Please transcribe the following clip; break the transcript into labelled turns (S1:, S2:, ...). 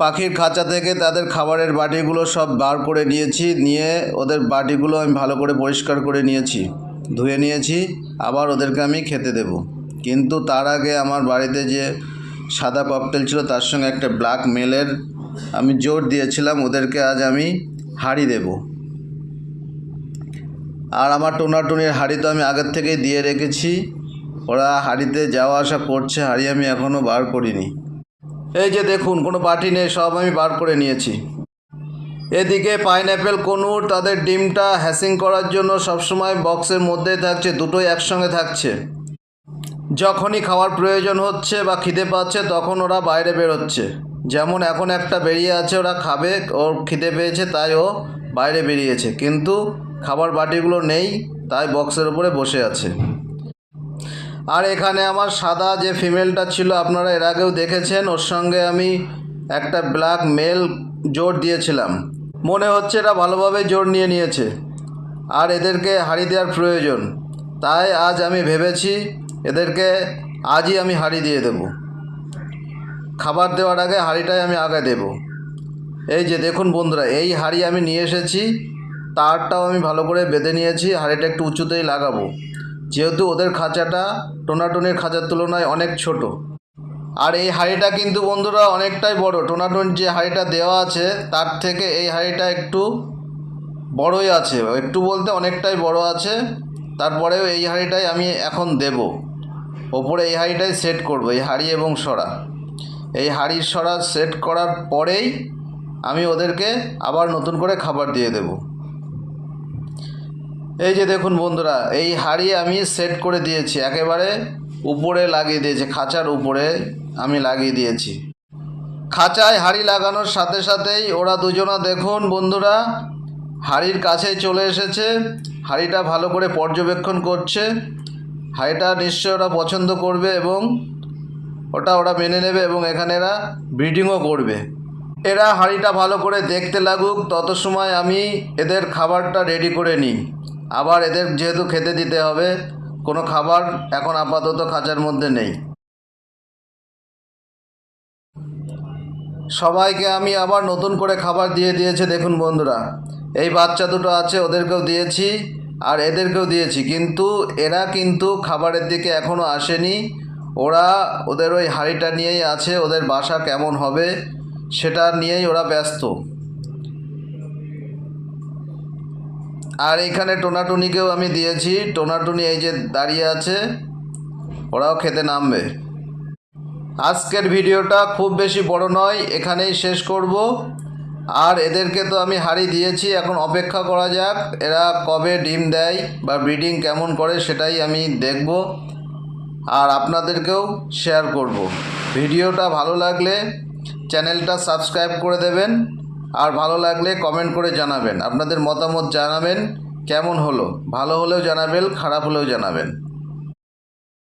S1: পাখির খাঁচা থেকে তাদের খাবারের বাটিগুলো সব বার করে নিয়েছি, নিয়ে ওদের বাটিগুলো আমি ভালো করে পরিষ্কার করে নিয়েছি, ধুয়ে নিয়েছি, আবার ওদেরকে আমি খেতে দেব। কিন্তু তার আগে আমার বাড়িতে যে সাদা ককটেল ছিল তার সঙ্গে একটা ব্ল্যাক মেলের আমি জোর দিয়েছিলাম, ওদেরকে আজ আমি হাঁড়ি দেব। আর আমার টোনাটুনির হাঁড়ি তো আমি আগের থেকেই দিয়ে রেখেছি, ওরা হাঁড়িতে যাওয়া আসা করছে, হাঁড়ি আমি এখনও বার করিনি। এই যে দেখুন, কোনো বাটি নেই, সব আমি বার করে নিয়েছি। এদিকে পাইনঅ্যাপেল, কনুর, তাদের ডিমটা হ্যাসিং করার জন্য সবসময় বক্সের মধ্যেই থাকছে, দুটোই একসঙ্গে থাকছে। যখনই খাওয়ার প্রয়োজন হচ্ছে বা খিদে পাচ্ছে, তখন ওরা বাইরে বেরোচ্ছে। যেমন এখন একটা বেরিয়ে আছে, ওরা খাবে, ওর খিদে পেয়েছে, তাই ও বাইরে বেরিয়েছে। কিন্তু খাবার বাটিগুলো নেই, তাই বক্সের উপরে বসে আছে। আর এখানে আমার সাদা যে ফিমেলটা ছিল, আপনারা এর আগেও দেখেছেন, ওর সঙ্গে আমি একটা ব্ল্যাক মেল জোর দিয়েছিলাম। মনে হচ্ছে এরা ভালোভাবে জোর নিয়ে নিয়েছে, আর এদেরকে হাঁড়ি দেওয়ার প্রয়োজন। তাই আজ আমি ভেবেছি এদেরকে আজই আমি হাঁড়ি দিয়ে দেব। খাবার দেওয়ার আগে হাঁড়িটাই আমি আগে দেব। এই যে দেখুন বন্ধুরা, এই হাঁড়ি আমি নিয়ে এসেছি, তারটাও আমি ভালো করে বেঁধে নিয়েছি, হাঁড়িটা একটু উঁচুতেই লাগাবো। যেহেতু ওদের খাঁচাটা টোনাটুনির খাঁচার তুলনায় অনেক ছোট। আর এই হাঁড়িটা কিন্তু বন্ধুরা অনেকটাই বড়। টোনাটুন যে হাঁড়িটা দেওয়া আছে, তার থেকে এই হাঁড়িটা একটু বড়ই আছে। একটু বলতে অনেকটাই বড় আছে। তারপরেও এই হাঁড়িটাই আমি এখন দেব। ওপরে এই হাঁড়িটাই সেট করব, এই হাঁড়ি এবং সরা। এই হাঁড়ির সরা সেট করার পরেই আমি ওদেরকে আবার নতুন করে খাবার দিয়ে দেবো। এই যে দেখুন বন্ধুরা, এই হাঁড়ি আমি সেট করে দিয়েছি, একেবারে উপরে লাগিয়ে দিয়েছি, খাঁচার উপরে আমি লাগিয়ে দিয়েছি। খাঁচায় হাঁড়ি লাগানোর সাথে সাথেই ওরা দুজনা দেখুন বন্ধুরা, হাঁড়ির কাছেই চলে এসেছে, হাঁড়িটা ভালো করে পর্যবেক্ষণ করছে, হাঁড়িটা নিশ্চয় ওরা পছন্দ করবে এবং ওটা ওরা মেনে নেবে এবং এখানে এরা ব্রিডিংও করবে। এরা হাঁড়িটা ভালো করে দেখতে লাগুক, তত সময় আমি এদের খাবারটা রেডি করে নিই। আবার এদের যেহেতু খেতে দিতে হবে, কোনো খাবার এখন আপাতত খাঁচার মধ্যে নেই। সবাইকে আমি আবার নতুন করে খাবার দিয়ে দিয়েছে, দেখুন বন্ধুরা। এই বাচ্চা দুটো আছে, ওদেরকেও দিয়েছি আর এদেরকেও দিয়েছি, কিন্তু এরা কিন্তু খাবারের দিকে এখনও আসেনি। ওরা ওদের ওই হাঁড়িটা নিয়েই আছে, ওদের বাসা কেমন হবে সেটা নিয়েই ওরা ব্যস্ত। আর এইখানে টোনাটুনিকেও আমি দিয়েছি। টোনাটুনি এই যে দাঁড়িয়ে আছে, ওরাও খেতে নামবে। আজকের ভিডিওটা খুব বেশি বড় নয়, এখানেই শেষ করব। আর এদেরকে তো আমি হাড়ি দিয়েছি, এখন অপেক্ষা করা যাক, এরা কবে ডিম দেয় বা ব্রিডিং কেমন করে সেটাই আমি দেখব আর আপনাদেরকেও শেয়ার করব। ভিডিওটা ভালো লাগলে চ্যানেলটা সাবস্ক্রাইব করে দেবেন। আর ভালো লাগলে কমেন্ট করে জানাবেন। আপনাদের মতামত জানাবেন, কেমন হলো? ভালো হলেও জানাবেন, খারাপ হলেও জানাবেন।